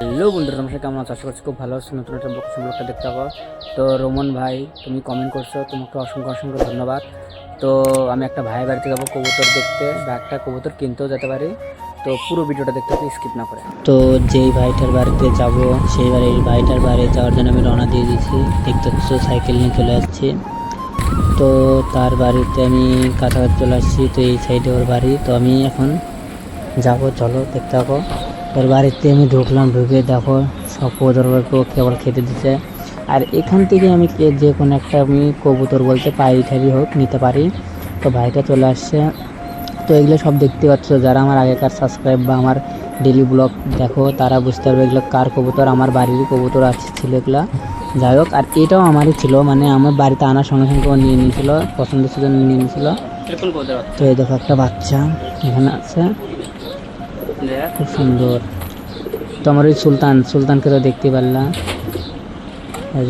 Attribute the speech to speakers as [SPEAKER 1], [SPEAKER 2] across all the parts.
[SPEAKER 1] Hello বন্ধুরা তোমার কেমন আছো? আশা করছি খুব ভালো আছো। নতুন একটা বক্স ব্লগটা দেখতে পাবো। তো রোমন ভাই, তুমি কমেন্ট করছ, তোমাকে অসংখ্য অসংখ্য ধন্যবাদ। তো আমি একটা ভাইয়ের বাড়িতে যাব কবুতর দেখতে, বা একটা কবুতর কিনতেও যেতে পারি। তো পুরো ভিডিওটা দেখতে হবে স্কিপ না করে। তো যেই ভাইটার বাড়িতে যাব, সেই বাড়ির ভাইটার বাড়ি যাওয়ার জন্য আমি রওনা দিয়ে দিয়েছি। দেখতে পাচ্ছ সাইকেল নিয়ে চলে আসছি তো তার বাড়িতে আমি কাছাকাছি চলে আসছি, তো এই সাইডে ওর বাড়ি। তো আমি এখন যাব, চলো দেখতে থাকো। ওর বাড়িতে আমি ঢুকলাম ঢুকে দেখো সব কবুতরগুলোকে কেবল খেতে দিচ্ছে আর এখান থেকে আমি কে- যে কোনো একটা আমি কবুতর বলতে পাই ঠারি হোক নিতে পারি। তো ভাইটা চলে আসছে। তো এগুলো সব দেখতে পাচ্ছ যারা আমার আগেকার সাবস্ক্রাইব বা আমার ডেলি ব্লগ দেখো তারা বুঝতে পারবে এগুলো কার কবুতর আমার বাড়িরই কবুতর আছে ছিল এগুলো। যাই হোক আর এটাও আমারই ছিল মানে আমার বাড়িতে আনার সঙ্গে সঙ্গে ও নিয়ে নিয়েছিল পছন্দের জন্য নিয়ে নিয়েছিল। তো এই দেখো একটা বাচ্চা এখানে আছে। খুব সুন্দর। তো আমার ওই সুলতান, সুলতানকে তো দেখতে পারলাম।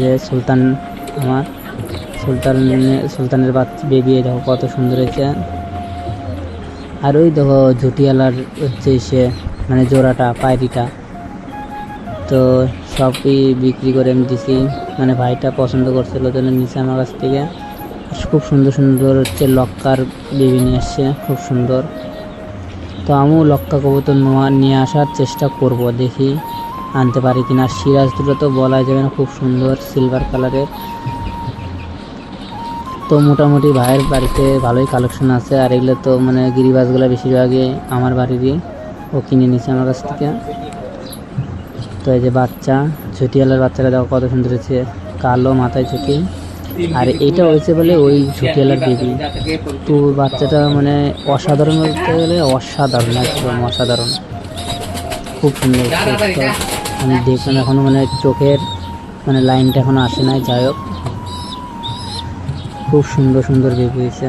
[SPEAKER 1] যে সুলতান আমার, সুলতান সুলতানের বাচ্চা বেবি দেখো কত সুন্দর হয়েছে। আর ওই দেখো ঝুটিয়ালার হচ্ছে সে মানে জোড়াটা, পায়রিটা। তো সবই বিক্রি করে আমি দিছি। মানে ভাইটা পছন্দ করছিল জন্য নিচে আমার কাছ থেকে। খুব সুন্দর সুন্দর হচ্ছে লক্কার বেবি নিয়ে আসছে, খুব সুন্দর। তো আমিও লক্কা কবুতর নোয়া আসার চেষ্টা করব, দেখি আনতে পারি কিনা। সিরাজ দুটো তো বলা যাবে না, খুব সুন্দর সিলভার কালারের তো মোটামুটি ভাইয়ের বাড়িতে ভালোই কালেকশন আছে, আর এগুলো তো মানে গিরিবাজগুলো বেশিরভাগই আমার বাড়িরই, ও কিনে নিয়েছে আমার কাছ থেকে। তো এই যে বাচ্চা ঝুটিয়ালার বাচ্চারা দেখো কত সুন্দর হয়েছে, কালো মাথায় ঝুঁকি আর এটা হয়েছে বলে ওই ঝুটিয়ালার বেবি তো বাচ্চাটা মানে অসাধারণ বলতে গেলে অসাধারণ একদম অসাধারণ। খুব সুন্দর আমি দেখলাম এখনও মানে চোখের মানে লাইনটা এখনও আসে নাই যাই হোক। খুব সুন্দর সুন্দর বেবি হয়েছে।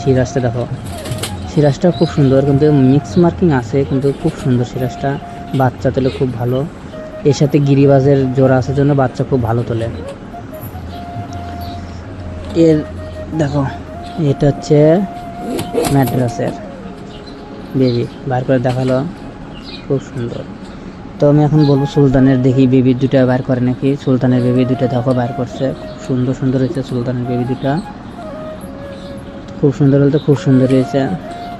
[SPEAKER 1] সিরাজটা দেখো। সিরাজটা খুব সুন্দর কিন্তু মিক্স মার্কিং আছে কিন্তু খুব সুন্দর সিরাজটা। বাচ্চা তোলে খুব ভালো। এর সাথে গিরিবাজের জোড়া আসার জন্য বাচ্চা খুব ভালো তোলে। এর, দেখো, এটা হচ্ছে ম্যাড্রাসের বেবি বার করে দেখাল। খুব সুন্দর। তো আমি এখন বলব সুলতানের দেখি বেবি দুটা বার করে নাকি? সুলতানের বেবি দুটা দেখো, বার করছে। খুব সুন্দর সুন্দর হয়েছে সুলতানের বেবি দুটা। খুব সুন্দর বলতে খুব সুন্দর হয়েছে।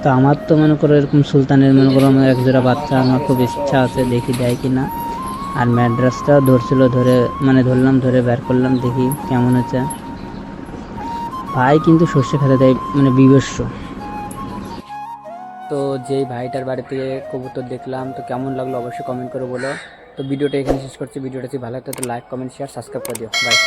[SPEAKER 1] তো আমার তো মনে করো এরকম সুলতানের মনে করো আমার এক জোড়া বাচ্চা, আমার খুব ইচ্ছা আছে দেখি দেয় কি না আর ম্যাড্রাসটা ধরছিল, ধরে মানে ধরলাম, ধরে বের করলাম, দেখি কেমন হচ্ছে ভাই কিন্তু সর্ষে খেতে দেয় মানে বিবস্ব তো যেই ভাইটার বাড়িতে কবুতর দেখলাম, তো কেমন লাগল অবশ্যই কমেন্ট করে বলো। তো ভিডিওটা এখানে শেষ করছি। ভিডিওটা যদি ভালো লাগতো তো লাইক কমেন্ট শেয়ার সাবস্ক্রাইব করে দিও। বাই